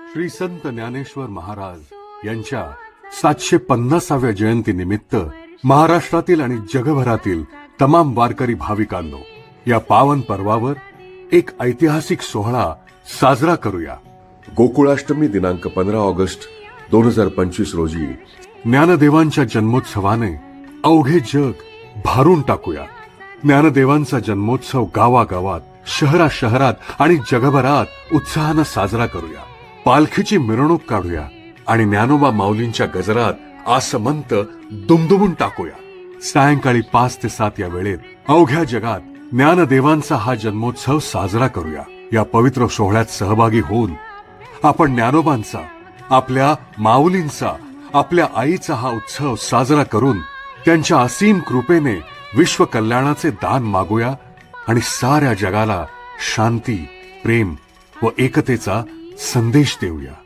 श्री संत ज्ञानेश्वर महाराज यांच्या सातशे पन्नासाव्या जयंती निमित्त महाराष्ट्रातील आणि जगभरातील तमाम वारकरी भाविकांनो या पावन पर्वावर एक ऐतिहासिक सोहळा साजरा करूया. गोकुळाष्टमी दिनांक पंधरा ऑगस्ट दोन हजार पंचवीस रोजी ज्ञानदेवांच्या जन्मोत्सवाने अवघे जग भारून टाकूया. ज्ञानदेवांचा जन्मोत्सव गावागावात शहरा शहरात आणि जगभरात उत्साहानं साजरा करूया. पालखीची मिरवणूक काढूया आणि ज्ञानोबा माऊलींच्या गजरात आसमंत दुमदुमून टाकूया. सायंकाळी पाच ते सात या वेळेत अवघ्या जगात ज्ञानदेवांचा हा जन्मोत्सव साजरा करूया. या पवित्र सोहळ्यात सहभागी होऊन आपण ज्ञानोबांचा आपल्या माऊलींचा आपल्या आईचा हा उत्सव साजरा करून त्यांच्या असीम कृपेने विश्व कल्याणाचे दान मागूया आणि साऱ्या जगाला शांती प्रेम व एकतेचा संदेश देऊया.